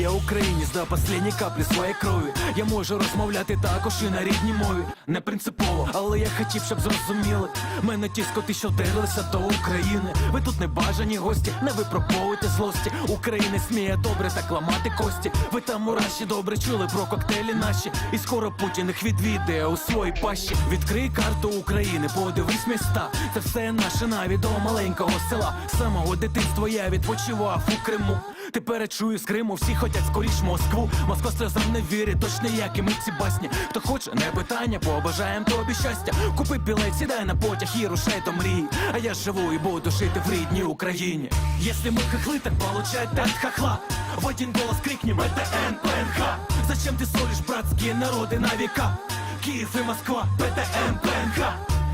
я українець до останньої каплі своєї крові. Я можу розмовляти також і на рідній мові. Не принципово, але я хотів, щоб зрозуміли. Мене ті скоти, що вдерлися до України. Ви тут не бажані гості, не випробовуйте злості. України сміє добре так ламати кості. Ви там мураші добре чули про коктейлі наші. І скоро Путін їх відвідає у своїй пащі. Відкрий карту України, подивись міста. Це все наше навіть до маленького села. Самого дитинства я відпочивав у Криму. Тепер чую з Криму, всі хотять скоріш Москву. Москва сльозам не вірить, точно як і ми ці басні. Хто хоче, не питання, побажаєм тобі щастя. Купи білет, сідай на потяг і рушай до мрії. А я живу і буду жити в рідній Україні. Если мы хохлы, так получать от хохла. В один голос крикнем это НПНХ. Зачем ты ссоришь братские народы на века? Киев и Москва, ПТН, ПНХ.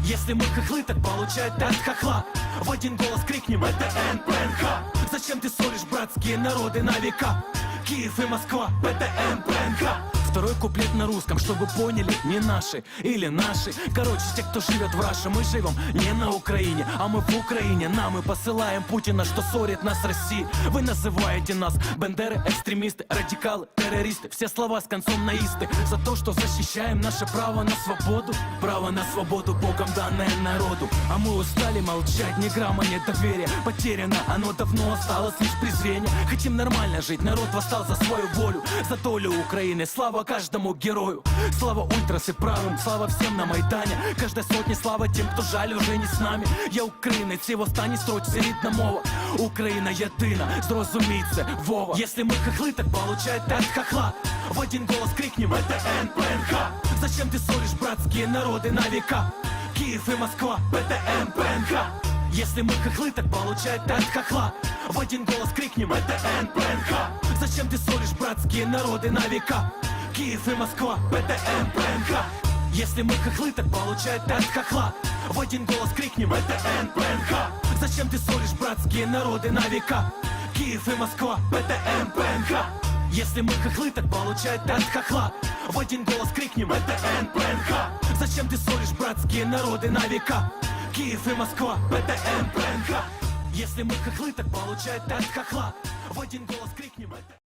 Если мы хохлы, так получать от хохла. В один голос крикнем это НПНХ. Зачем ты ссоришь братские народы на века? Киев и Москва, ПТН, ПНХ. Второй куплет на русском, чтобы поняли, не наши или наши. Короче, те, кто живет в Раше, мы живем не на Украине, а мы в Украине. Нам мы посылаем Путина, что ссорит нас с Россией. Вы называете нас бандеры, экстремисты, радикалы, террористы. Все слова с концом наисты. За то, что защищаем наше право на свободу. Право на свободу Богом данное народу. А мы устали молчать, ни грамма нет доверия. Потеряно, оно давно осталось лишь презрение. Хотим нормально жить, народ восстал за свою волю. За долю Украины, слава каждому герою. Слава ультрас и правым, слава всем на Майдані. Каждой сотні слава тим, хто жаль уже не з нами. Я українець, і в останній строчці рідна мова. Україна єдина, зрозумій це, Вова. Если мы хохлы, так получает от хохла. В один голос крикнем это НПНХ. Зачем ты ссоришь братские народы на века? Киев и Москва, ПТН, ПНХ. Если мы хохлы, так получает от хохла. В один голос крикнем это НПНХ. Зачем ты ссоришь братские народы на века? Киев и Москва, ПТН, ПНХ. Если мы хохлы, так получает от хохла. В один голос крикнем это НПНХ. Зачем ты ссоришь братские народы на века? Киев и Москва, ПТН, ПНХ. Если мы хохлы, так получает от хохла. В один голос крикнем это НПНХ. Зачем ты ссоришь братские народы на века? Киев и Москва, ПТН, ПНХ. Если мы хохлы, так получает от хохла. В один голос крикнем это